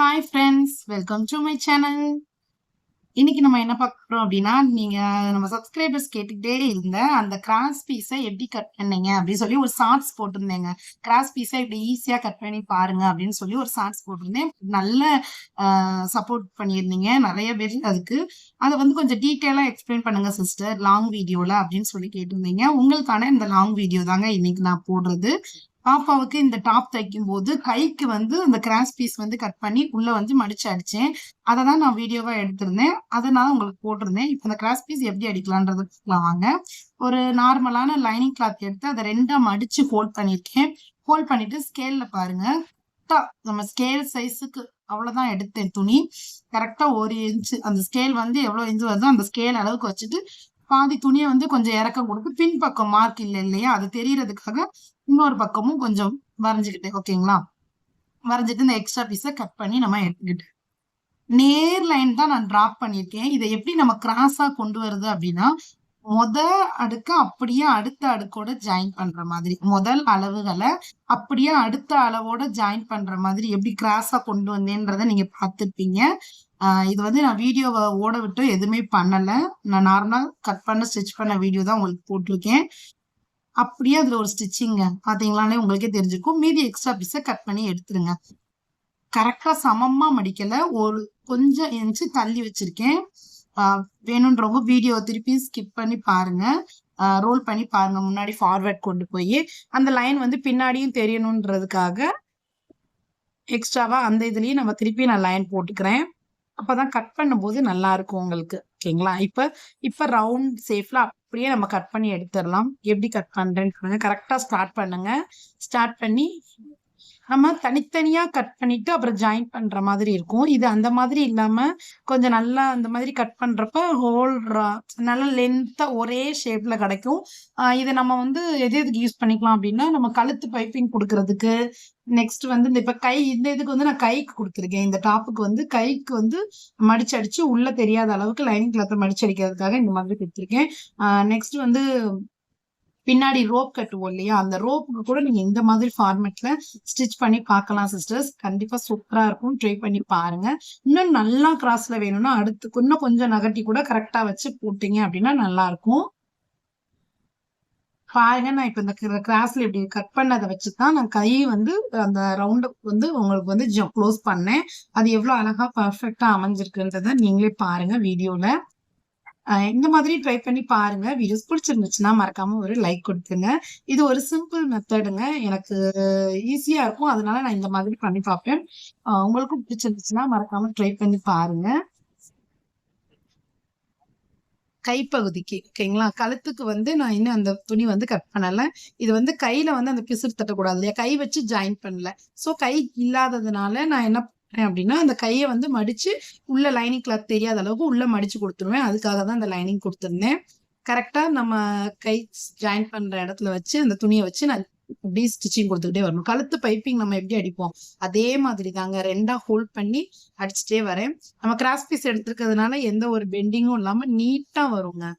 Hi friends welcome to my channel இன்னைக்கு நம்ம என்ன பார்க்குறோம் அப்படின்னா நீங்கள் நம்ம சப்ஸ்கிரைபர்ஸ் கேட்டுக்கிட்டே இருந்த அந்த கிராஸ் பீஸை எப்படி கட் பண்ணீங்க அப்படின்னு சொல்லி ஒரு ஷார்ட்ஸ் போட்டிருந்தேங்க. கிராஸ் பீஸை இப்படி ஈஸியாக கட் பண்ணி பாருங்க அப்படின்னு சொல்லி ஒரு ஷார்ட்ஸ் போட்டிருந்தேன். நல்ல சப்போர்ட் பண்ணியிருந்தீங்க. நிறைய பேர் அதுக்கு. அதை வந்து கொஞ்சம் டீட்டெயிலாக எக்ஸ்பிளைன் பண்ணுங்க சிஸ்டர் லாங் வீடியோவில் அப்படின்னு சொல்லி கேட்டிருந்தீங்க. உங்களுக்கான இந்த லாங் வீடியோ தாங்க இன்னைக்கு நான் போடுறது. பாப்பாவுக்கு இந்த டாப் தைக்கும் போது கைக்கு வந்து அந்த கிராஸ் பீஸ் வந்து கட் பண்ணி உள்ள வந்து மடிச்சு அடிச்சேன். அதை தான் நான் வீடியோவா எடுத்திருந்தேன். அதை நான் உங்களுக்கு போட்டிருந்தேன். இப்போ அந்த கிராஸ் பீஸ் எப்படி அடிக்கலான்றது வாங்க. ஒரு நார்மலான லைனிங் கிளாத் எடுத்து அதை ரெண்டா மடிச்சு ஹோல்ட் பண்ணிருக்கேன் ஹோல்ட் பண்ணிட்டு ஸ்கேல்ல பாருங்க. நம்ம ஸ்கேல் சைஸுக்கு அவ்வளவுதான் எடுத்தேன் துணி. கரெக்டா ஒரு இன்ச்சு அந்த ஸ்கேல் வந்து எவ்வளவு இன்ச்சு வருதோ அந்த ஸ்கேல் அளவுக்கு வச்சுட்டு பாதி துணியை வந்து கொஞ்சம் இறக்கம் கொடுத்து பின்பக்கம் மார்க் இல்லை இல்லையா? அது தெரியறதுக்காக இன்னொரு பக்கமும் கொஞ்சம் வரைஞ்சுக்கிட்டேன் ஓகேங்களா வரைஞ்சிட்டு இந்த எக்ஸ்ட்ரா பீஸை கட் பண்ணி நம்ம எடுத்துக்கிட்டேன் நேர் லைன் தான் நான் டிராப் பண்ணியிருக்கேன். இதை எப்படி நம்ம கிராஸா கொண்டு வருது அப்படின்னா முத அடுக்க அப்படியே அடுத்த அடுக்கோட ஜாயின் பண்ற மாதிரி முதல் அளவுகளை அப்படியே அடுத்த அளவோட ஜாயின் பண்ற மாதிரி எப்படி கிராஸா கொண்டு வந்தேன்றத நீங்க பார்த்துருப்பீங்க. இது வந்து நான் வீடியோவை ஓட விட்டு எதுவுமே பண்ணல. நான் நார்மலா கட் பண்ண ஸ்டிச் பண்ண வீடியோ தான் உங்களுக்கு போட்டிருக்கேன். அப்படியே அதுல ஒரு ஸ்டிச்சிங்க பாத்தீங்களானே உங்களுக்கே தெரிஞ்சிருக்கும். மீதி எக்ஸ்ட்ரா பீஸை கட் பண்ணி எடுத்துருங்க. கரெக்டா சமமா மடிக்கல. ஒரு கொஞ்சம் இன்ச்சு தள்ளி வச்சிருக்கேன். வேணுன்றவங்க வீடியோ திருப்பி ஸ்கிப் பண்ணி பாருங்க. ரோல் பண்ணி பாருங்க. முன்னாடி ஃபார்வேர்ட் கொண்டு போய் அந்த லைன் வந்து பின்னாடியும் தெரியணுன்றதுக்காக எக்ஸ்ட்ராவா அந்த இதுலயும் நம்ம திருப்பி நான் லைன் போட்டுக்கிறேன். அப்பதான் கட் பண்ணும்போது நல்லா இருக்கும் உங்களுக்கு. ஓகேங்களா? இப்ப இப்ப ரவுண்ட் சேஃப்ல அப்படியே நம்ம கட் பண்ணி எடுத்துடலாம். எப்படி கட் பண்றேன்னு கரெக்டா ஸ்டார்ட் பண்ணுங்க. ஸ்டார்ட் பண்ணி நம்ம தனித்தனியா கட் பண்ணிட்டு அப்புறம் ஜாயின் பண்ற மாதிரி இருக்கும். இது அந்த மாதிரி இல்லாம கொஞ்சம் நல்லா அந்த மாதிரி கட் பண்றப்ப ஹோல் நல்லா லென்த்தா ஒரே ஷேப்ல கிடைக்கும். இதை நம்ம வந்து எது எதுக்கு யூஸ் பண்ணிக்கலாம் அப்படின்னா நம்ம கழுத்து பைப்பிங் கொடுக்கறதுக்கு. நெக்ஸ்ட் வந்து இந்த இப்ப கை இந்த இதுக்கு வந்து நான் கைக்கு கொடுத்துருக்கேன். இந்த டாப்புக்கு வந்து கைக்கு வந்து மடிச்சடிச்சு உள்ள தெரியாத அளவுக்கு லைனிங் கிளாத்தை மடிச்சடிக்கிறதுக்காக இந்த மாதிரி கொடுத்துருக்கேன். நெக்ஸ்ட் வந்து பின்னாடி ரோப் கட்டுவோம் இல்லையா? அந்த ரோப்புக்கு கூட நீங்க இந்த மாதிரி ஃபார்மேட்ல ஸ்டிச் பண்ணி பார்க்கலாம் சிஸ்டர்ஸ் கண்டிப்பா சூப்பரா இருக்கும். ட்ரை பண்ணி பாருங்க. இன்னும் நல்லா கிராஸ்ல வேணும்னா அடுத்து இன்னும் கொஞ்சம் நகட்டி கூட கரெக்டா வச்சு போட்டீங்க அப்படின்னா நல்லா இருக்கும். பாருங்க நான் இப்ப இந்த கிராஸ்ல இப்படி கட் பண்ணதை வச்சுதான் நான் கை வந்து அந்த ரவுண்டு வந்து உங்களுக்கு வந்து க்ளோஸ் பண்ணேன். அது எவ்வளவு அழகா பர்ஃபெக்டா அமைஞ்சிருக்குன்றத நீங்களே பாருங்க வீடியோல. இந்த மாதிரி ட்ரை பண்ணி பாருங்க. வீடியோஸ் பிடிச்சிருந்துச்சுன்னா மறக்காம ஒரு லைக் கொடுத்துருங்க இது ஒரு சிம்பிள் மெத்தடுங்க எனக்கு ஈஸியா இருக்கும். அதனால நான் இந்த மாதிரி பண்ணி பார்ப்பேன். உங்களுக்கும் பிடிச்சிருந்துச்சுன்னா மறக்காம ட்ரை பண்ணி பாருங்க. கைப்பகுதிக்கு ஓகேங்களா கழுத்துக்கு வந்து நான் இன்னும் அந்த துணி வந்து கட் பண்ணலை. இது வந்து கையில வந்து அந்த பிசுறு தட்டக்கூடாது இல்லையா? கை வச்சு ஜாயின் பண்ணல. ஸோ கை இல்லாததுனால நான் என்ன அப்படின்னா அந்த கையை வந்து மடிச்சு உள்ள லைனிங் கிளாத் தெரியாத அளவுக்கு உள்ள மடிச்சு கொடுத்துருவேன். அதுக்காக தான் அந்த லைனிங் கொடுத்துருந்தேன். கரெக்டா நம்ம கை ஜாயின் பண்ற இடத்துல வச்சு அந்த துணியை வச்சு நான் அப்படி ஸ்டிச்சிங் கொடுத்துக்கிட்டே வரணும். கழுத்து பைப்பிங் நம்ம எப்படி அடிப்போம்? அதே மாதிரி தாங்க. ரெண்டா ஹோல்ட் பண்ணி அடிச்சுட்டே வரேன். நம்ம கிராஸ் பீஸ் எடுத்துருக்கிறதுனால எந்த ஒரு பெண்டிங்கும் இல்லாம நீட்டா வருங்க.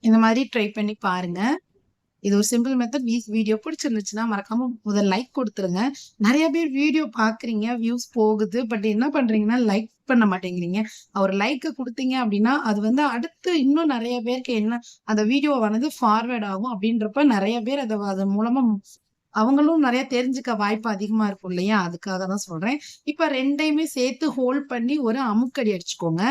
இந்த மாதிரி ட்ரை பண்ணி பாருங்க. இது ஒரு சிம்பிள் மெத்தட் வீடியோ பிடிச்சிருந்துச்சுன்னா மறக்காம முதல் லைக் கொடுத்துருங்க. நிறைய பேர் வீடியோ பாக்குறீங்க வியூஸ் போகுது பட் என்ன பண்றீங்கன்னா லைக் பண்ண மாட்டேங்கிறீங்க. அவர் லைக் கொடுத்தீங்க அப்படின்னா அது வந்து அடுத்து இன்னும் நிறைய பேருக்கு என்ன அந்த வீடியோ வந்து ஃபார்வேர்ட் ஆகும் அப்படின்றப்ப நிறைய பேர் அதை அதன் மூலமா அவங்களும் நிறைய தெரிஞ்சுக்க வாய்ப்பு அதிகமா இருக்கும் இல்லையா? அதுக்காக தான் சொல்றேன். இப்ப ரெண்டையுமே சேர்த்து ஹோல்ட் பண்ணி ஒரு அமுக்கடி அடிச்சுக்கோங்க.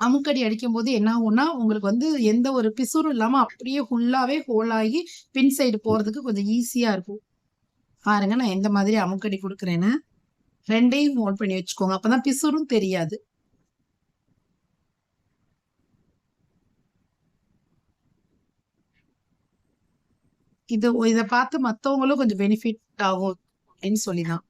அமுக்கடி அடிக்கும் போது என்ன ஆகும்னா உங்களுக்கு வந்து எந்த ஒரு பிசுறும் இல்லாம அப்படியே ஃபுல்லாவே ஹோல் ஆகி பின் சைடு போறதுக்கு கொஞ்சம் ஈஸியா இருக்கும். பாருங்க நான் எந்த மாதிரி அமுக்கடி கொடுக்குறேன்னு. ரெண்டையும் ஹோல்ட் பண்ணி வச்சுக்கோங்க. அப்பதான் பிசுறும் தெரியாது. இது இதை பார்த்து மற்றவங்களும் கொஞ்சம் பெனிஃபிட் ஆகும் அப்படின்னு சொல்லிதான்.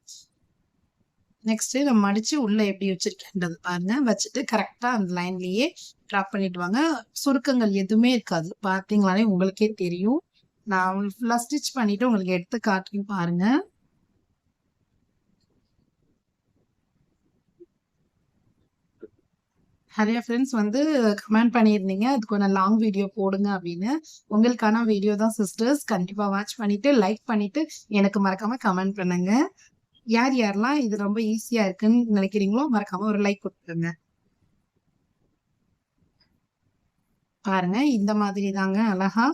நெக்ஸ்ட் நம்ம மடிச்சு உள்ள எப்படி வச்சுருக்கேன்றது பாருங்க. வச்சுட்டு கரெக்டா அந்த லைன்லயே ட்ராப் பண்ணிட்டு வாங்க. சுருக்கங்கள் எதுவுமே இருக்காது. பார்த்தீங்களாலே உங்களுக்கே தெரியும். நான் ஃபுல்லா ஸ்டிச் பண்ணிட்டு உங்களுக்கு எடுத்து காட்டுறேன் பாருங்க. நிறைய ஃப்ரெண்ட்ஸ் வந்து கமெண்ட் பண்ணியிருந்தீங்க. அதுக்கு கொஞ்சம் லாங் வீடியோ போடுங்க அப்படின்னு. உங்களுக்கான வீடியோ தான் சிஸ்டர்ஸ் கண்டிப்பா வாட்ச் பண்ணிட்டு லைக் பண்ணிட்டு எனக்கு மறக்காம கமெண்ட் பண்ணுங்க. யார் யாரெல்லாம் இது ரொம்ப ஈஸியா இருக்குன்னு நினைக்கிறீங்களோ மறக்காம ஒரு லைக் கொடுத்துருங்க. பாருங்க இந்த மாதிரி தாங்க அழகா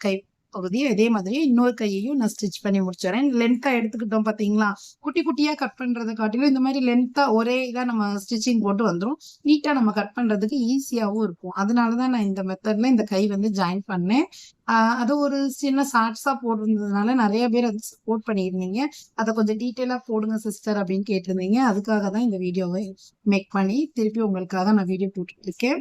கை பகுதியும் அதே மாதிரி இன்னொரு கையையும் நான் ஸ்டிச் பண்ணி முடிச்சிடறேன் லென்த்தா எடுத்துக்கிட்டோம் பாத்தீங்களா? குட்டி குட்டியா கட் பண்றதை காட்டிலும் இந்த மாதிரி லென்த்தா ஒரே இதா நம்ம ஸ்டிச்சிங் போட்டு வந்துடும் நீட்டா நம்ம கட் பண்றதுக்கு ஈஸியாகவும் இருக்கும். அதனாலதான் நான் இந்த மெத்தட்ல இந்த கை வந்து ஜாயின் பண்ணேன். அது ஒரு சின்ன ஷார்ட்ஸா போட்டிருந்ததுனால நிறைய பேர் அது சப்போர்ட் பண்ணியிருந்தீங்க. அதை கொஞ்சம் டீட்டெயிலா போடுங்க சிஸ்டர் அப்படின்னு கேட்டிருந்தீங்க. அதுக்காக தான் இந்த வீடியோவை மேக் பண்ணி திருப்பி உங்களுக்காக நான் வீடியோ போட்டுட்டு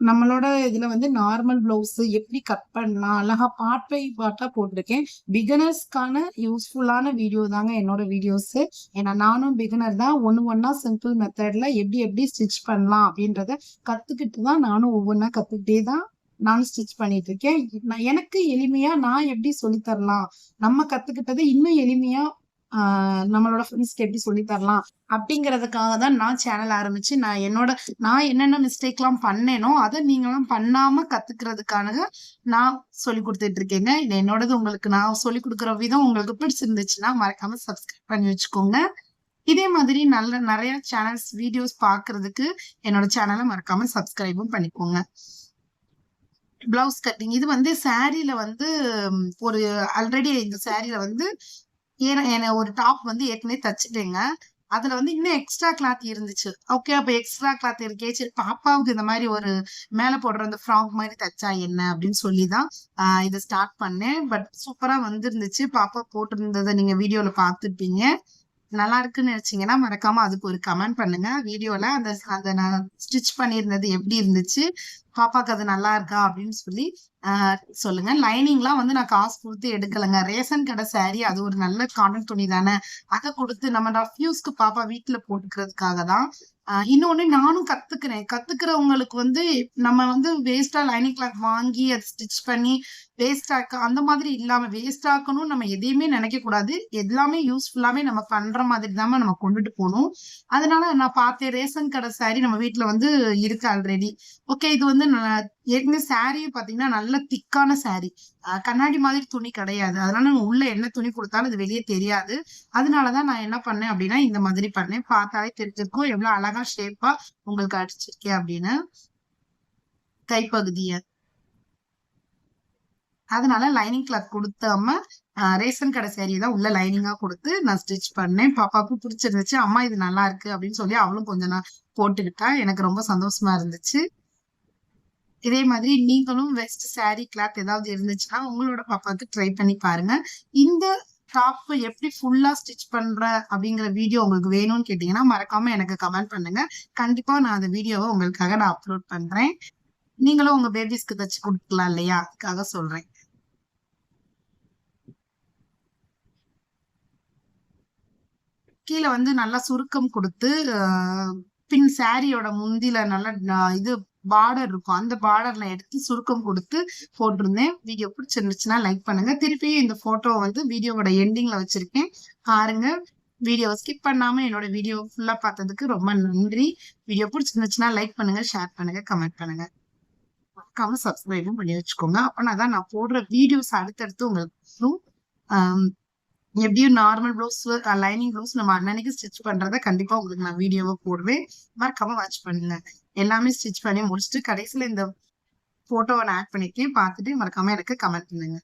நம்மளோட இதுல வந்து நார்மல் பிளவுஸ் எப்படி கட் பண்ணலாம் அழகா பார்ட் பை பார்ட்டா போட்டிருக்கேன். பிகினர்ஸ்க்கான யூஸ்ஃபுல்லான வீடியோ தாங்க என்னோட வீடியோஸ் ஏன்னா நானும் பிகினர் தான் ஒன்னு ஒன்னா சிம்பிள் மெத்தட்ல எப்படி எப்படி ஸ்டிச் பண்ணலாம் அப்படின்றத கத்துக்கிட்டு தான் நானும் ஒவ்வொன்றா கத்துக்கிட்டே தான் நானும் ஸ்டிச் பண்ணிட்டு இருக்கேன். நான் எனக்கு எளிமையா நான் எப்படி சொல்லி தரலாம்? நம்ம கத்துக்கிட்டதை இன்னும் எளிமையா நம்மளோட ஃப்ரெண்ட்ஸ்க்கு எப்படி சொல்லி தரலாம் அப்படிங்கறதுக்காக தான் நான் சேனல் ஆரம்பிச்சு நான் என்னோட நான் என்னென்ன மிஸ்டேக்லாம் பண்ணேனோ அதை நீங்களாம் பண்ணாம கத்துக்கிறதுக்கான நான் சொல்லி கொடுத்துட்டு இருக்கேங்க. இது என்னோடது உங்களுக்கு நான் சொல்லி கொடுக்குற விதம் உங்களுக்கு பிடிச்சிருந்துச்சுன்னா மறக்காம சப்ஸ்கிரைப் பண்ணி வச்சுக்கோங்க. இதே மாதிரி நல்ல நிறைய சேனல்ஸ் வீடியோஸ் பாக்குறதுக்கு என்னோட சேனலை மறக்காம சப்ஸ்கிரைபும் பண்ணிக்கோங்க. பிளவுஸ் கட்டிங் இது வந்து சாரியில வந்து ஒரு ஆல்ரெடி இந்த சாரியில வந்து ஏன்னா என்ன ஒரு டாப் வந்து ஏற்கனவே தச்சுட்டேங்க. அதுல வந்து இன்னும் எக்ஸ்ட்ரா கிளாத் இருந்துச்சு. ஓகே அப்ப எக்ஸ்ட்ரா கிளாத் இருக்கே. சரி பாப்பாவுக்கு இந்த மாதிரி ஒரு மேல போடுற அந்த ஃப்ராக் மாதிரி தச்சா என்ன அப்படின்னு சொல்லி தான் ஆஹ் இதை ஸ்டார்ட் பண்ணேன். பட் சூப்பரா வந்திருந்துச்சு. பாப்பா போட்டிருந்ததை நீங்க வீடியோல பார்த்துருப்பீங்க. நல்லா இருக்குன்னு நினைச்சீங்கன்னா மறக்காம அதுக்கு ஒரு கமெண்ட் பண்ணுங்க. வீடியோல அந்த அந்த நான் ஸ்டிச் பண்ணியிருந்தது எப்படி இருந்துச்சு? பாப்பாக்கு அது நல்லா இருக்கா அப்படின்னு சொல்லி சொல்லுங்க. லைனிங்லாம் வந்து நான் காசு கொடுத்து எடுக்கலைங்க. ரேஷன் கடை சாரி அது ஒரு நல்ல காட்டன் துணி தானே. அதை கொடுத்து நம்ம ரஃப்யூஸ்க்கு பாப்பா வீட்டுல போட்டுக்கிறதுக்காக தான். இன்னொன்னு நானும் கத்துக்கிறேன். கத்துக்கிறவங்களுக்கு வந்து நம்ம வந்து வேஸ்டா லைனிங் கிளாத் வாங்கி அதை ஸ்டிச் பண்ணி வேஸ்ட் ஆக்க அந்த மாதிரி இல்லாம வேஸ்ட் ஆக்கணும் நம்ம எதையுமே நினைக்க கூடாது. எல்லாமே யூஸ்ஃபுல்லாமே நம்ம பண்ற மாதிரி தான் நம்ம கொண்டுட்டு போகணும். அதனால நான் பார்த்தேன் ரேஷன் கடை சாரி நம்ம வீட்டுல வந்து இருக்கு ஆல்ரெடி ஓகே இது வந்து ஏற்கனவே சாரியே பாத்தீங்கன்னா நல்ல திக்கான சாரி கண்ணாடி மாதிரி துணி கிடையாது. அதனால உள்ள என்ன துணி கொடுத்தாலும் அது வெளியே தெரியாது. அதனாலதான் நான் என்ன பண்ணேன் அப்படின்னா இந்த மாதிரி பண்ணேன். பார்த்தாலே தெரிஞ்சிருக்கும். எவ்வளவு அழகா ஷேப்பா உங்களுக்கு அடிச்சிருக்கேன் அப்படின்னு. கைப்பகுதிய. அதனால லைனிங் கிளாத் கொடுத்தாம ரேஷன் கடை சேரீ தான் உள்ள லைனிங்கா கொடுத்து நான் ஸ்டிச் பண்ணேன். பாப்பாவுக்கு பிடிச்சிருந்துச்சு. அம்மா இது நல்லா இருக்கு அப்படின்னு சொல்லி அவளும் கொஞ்ச நாள் போட்டுக்கிட்டா. எனக்கு ரொம்ப சந்தோஷமா இருந்துச்சு. இதே மாதிரி நீங்களும் வெஸ்ட் சாரி கிளாத் ஏதாவது இருந்துச்சுன்னா உங்களோட பாப்பாவுக்கு ட்ரை பண்ணி பாருங்க. இந்த டாப் எப்படி ஃபுல்லா ஸ்டிச் பண்ற அப்படிங்கிற வீடியோ உங்களுக்கு வேணும்னு கேட்டீங்கன்னா மறக்காம எனக்கு கமெண்ட் பண்ணுங்க. கண்டிப்பா நான் அந்த வீடியோவை உங்களுக்காக நான் அப்லோட் பண்றேன். நீங்களும் உங்க பேபிஸ்க்கு தச்சு கொடுக்கலாம் இல்லையா? அதுக்காக சொல்றேன். கீழே வந்து நல்லா சுருக்கம் கொடுத்து பின் சாரியோட முந்தில நல்லா இது பார்டர் இருக்கும். அந்த பார்டர்ல எடுத்து சுருக்கம் கொடுத்து போட்டிருந்தேன். வீடியோ பிடிச்சிருந்துச்சுன்னா லைக் பண்ணுங்க. திருப்பியும் இந்த போட்டோ வந்து வீடியோவோட எண்டிங்ல வச்சிருக்கேன். பாருங்க. வீடியோ ஸ்கிப் பண்ணாம என்னோட வீடியோ ஃபுல்லா பார்த்ததுக்கு ரொம்ப நன்றி. வீடியோ பிடிச்சிருந்துச்சுன்னா லைக் பண்ணுங்க ஷேர் பண்ணுங்க கமெண்ட் பண்ணுங்க. மறக்காம சப்ஸ்கிரைபும் பண்ணி வச்சுக்கோங்க. அப்போனா தான் நான் போடுற வீடியோஸ் அடுத்தடுத்து உங்களுக்கு எப்படியும் நார்மல் ப்ளவுஸ் லைனிங் ப்ளவுஸ் நம்ம அன்னன்னைக்கு ஸ்டிச் பண்றத கண்டிப்பா உங்களுக்கு நான் வீடியோவை போடுவேன். மறக்காம வாட்ச் பண்ணுங்க. எல்லாமே ஸ்டிச் பண்ணி முடிச்சுட்டு கடைசியில இந்த போட்டோவை நான் ஆட் பண்ணிருக்கேன். பார்த்துட்டு மறக்காம எனக்கு கமெண்ட் பண்ணுங்க.